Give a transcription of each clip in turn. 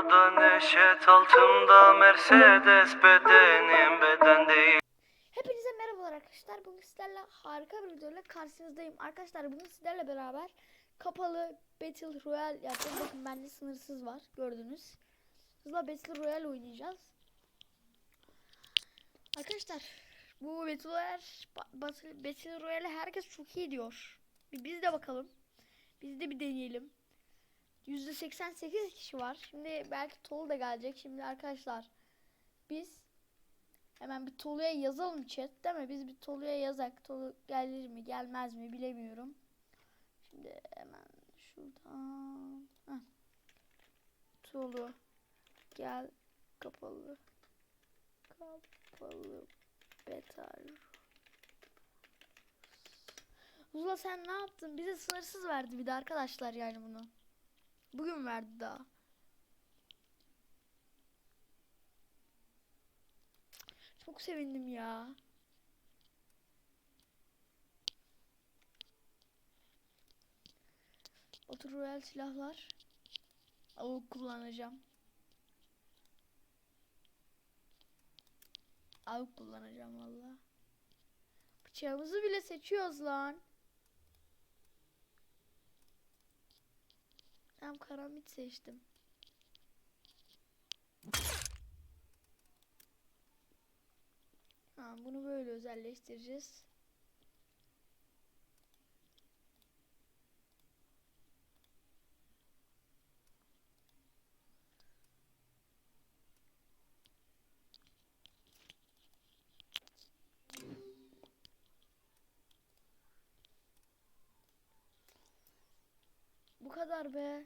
Havada neşet altımda Mercedes bedenim beden değil Hepinize merhabalar arkadaşlar. Bugün sizlerle harika bir videoyla karşınızdayım. Arkadaşlar bugün sizlerle beraber kapalı Battle Royale yapacağız. Bakın bende sınırsız var. Gördünüz. Hızla Battle Royale oynayacağız. Arkadaşlar bu Battle Royale, Ba- Battle, Royale herkes çok iyi diyor. Biz de bakalım. Biz de bir deneyelim. %88 kişi var. Şimdi belki Tolu da gelecek. Şimdi arkadaşlar biz Hemen bir Tolu'ya yazalım chat değil mi? Biz bir Tolu'ya yazak. Tolu gelir mi gelmez mi bilemiyorum. Şimdi hemen şuradan. Heh. Tolu gel kapalı. Kapalı betal. Uzla sen ne yaptın? Bize sınırsız verdi bir de arkadaşlar yani bunu. Bugün verdi daha. Çok sevindim ya. Otur silahlar. Avuk kullanacağım. Avuk kullanacağım valla. Bıçağımızı bile seçiyoruz lan. Hem karambit seçtim. Ha, bunu böyle özelleştireceğiz. Bu kadar be.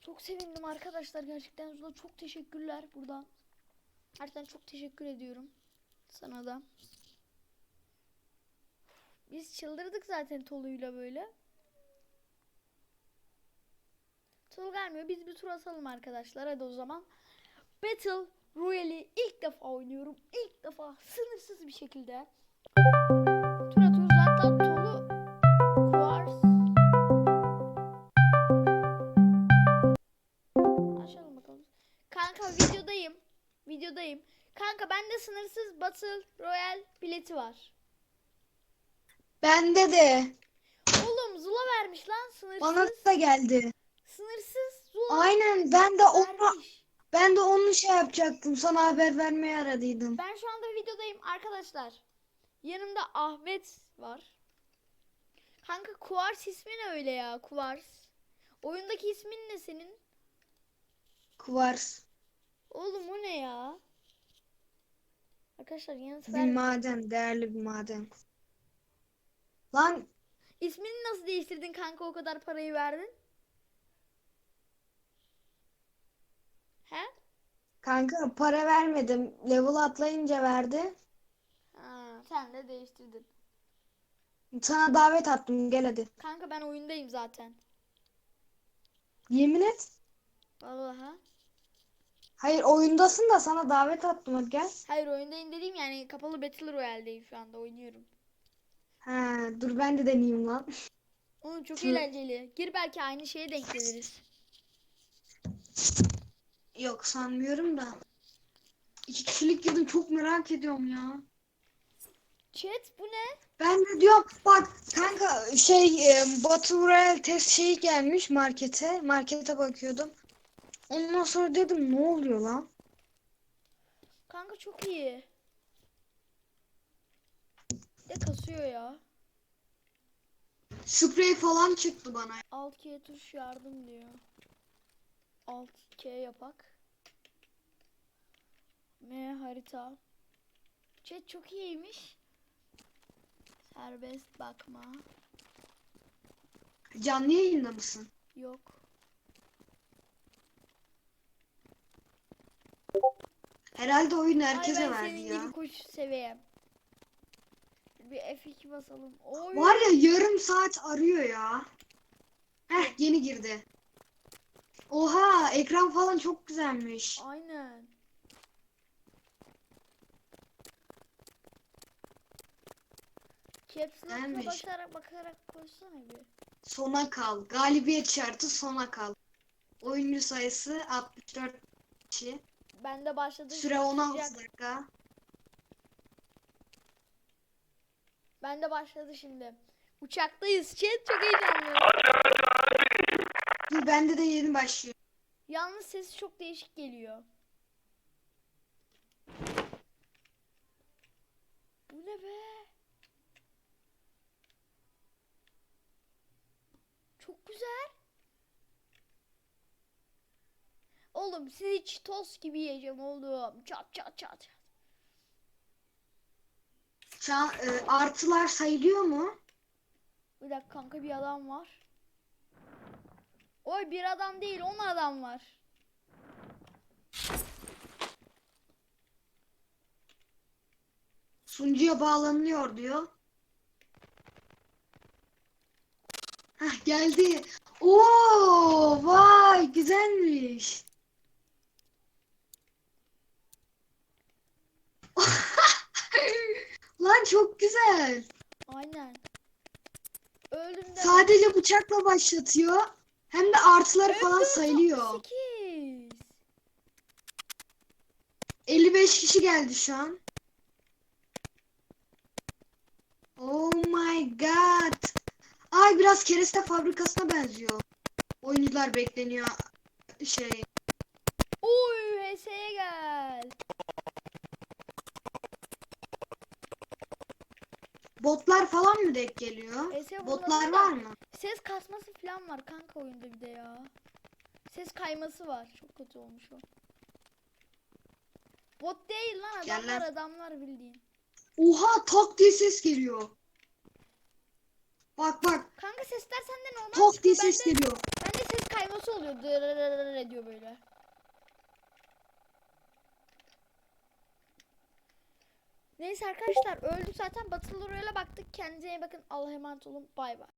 Çok sevindim arkadaşlar gerçekten Zula çok teşekkürler buradan. Gerçekten çok teşekkür ediyorum sana da. Biz çıldırdık zaten Tolu'yla böyle. Tolu gelmiyor. Biz bir tur atalım arkadaşlar. Hadi o zaman. Battle Royale'i ilk defa oynuyorum. İlk defa sınırsız bir şekilde. Battle Royale bileti var. Bende de. Oğlum Zula vermiş lan sınırsız. Bana da geldi. Sınırsız Zula Aynen ben de vermiş. ben de onu şey yapacaktım. Sana haber vermeye aradıydım. Ben şu anda videodayım arkadaşlar. Yanımda Ahmet var. Kanka Kuars ismi ne öyle ya Kuars? Oyundaki ismin ne senin? Kuvars. Oğlum o ne ya? Arkadaşlar yanıt Bir ver. maden, değerli bir maden. Lan İsmini nasıl değiştirdin kanka o kadar parayı verdin? He? kanka para vermedim. Level atlayınca verdi. Ha, sen de değiştirdin. Sana davet attım. Gel hadi. Kanka ben oyundayım zaten. Yemin et. Vallahi. Hayır oyundasın da sana davet attım. Hadi gel. Hayır oyundayım dediğim yani kapalı Battle Royale'deyim şu anda oynuyorum. Ha, dur ben de deneyeyim lan. Oğlum çok Hı. eğlenceli. Gir belki aynı şeye denk geliriz. Yok sanmıyorum da. İki kişilik girdim çok merak ediyorum ya. Chat bu ne? Ben de diyorum bak kanka şey e, Battle Royale test şeyi gelmiş markete. Markete bakıyordum. Ondan sonra dedim ne oluyor lan? Kanka çok iyi. De kasıyor ya. Sprey falan çıktı bana. Alt K tuş yardım diyor. Alt K yapak. M harita. Chat çok iyiymiş. Serbest bakma. Canlı yayında mısın? Yok. Herhalde oyun Ay herkese ben verdi senin ya. gibi koş seveyim. Bir F2 basalım. Oy. Var ya yarım saat arıyor ya. Heh yeni girdi. Oha ekran falan çok güzelmiş. Aynen. Caps Lock'a Güzelmiş. bakarak bakarak koşsana bir. Sona kal. Galibiyet şartı sona kal. Oyuncu sayısı 64 kişi. Ben de başladım. Süre 16 Sıcak. dakika. Ben de başladı şimdi. Uçaktayız. Chat çok heyecanlı. Dur bende de yeni başlıyor. Yalnız sesi çok değişik geliyor. Bu ne be? Çok güzel. Oğlum sizi çitos gibi yiyeceğim oğlum. Çat çat çat. Şu an e, artılar sayılıyor mu? Bir dakika kanka bir adam var. Oy bir adam değil on adam var. Sunucuya bağlanıyor diyor. Hah geldi. Oo vay güzelmiş. Lan çok güzel. Aynen. Öldüm de. Sadece bıçakla başlatıyor. Hem de artıları falan sayılıyor. 8. 55 kişi geldi şu an. Oh my god. Ay biraz kereste fabrikasına benziyor. Oyuncular bekleniyor. Şey. Oy HS'ye gel. Botlar falan mı denk geliyor? Vurmadı Botlar var mı? Ses kasması falan var kanka oyunda bir de ya. Ses kayması var. Çok kötü olmuş o. Bot değil lan Gel adamlar lan. adamlar bildiğin. Oha tak diye ses geliyor. Bak bak Kanka sesler sende normal tak diye çıkıyor. ses Bende, geliyor. bende ses kayması oluyor. Dırırırır ediyor böyle. Neyse arkadaşlar öldü zaten. Battle Royale'e baktık. Kendinize iyi bakın. Allah'a emanet olun. Bay bay.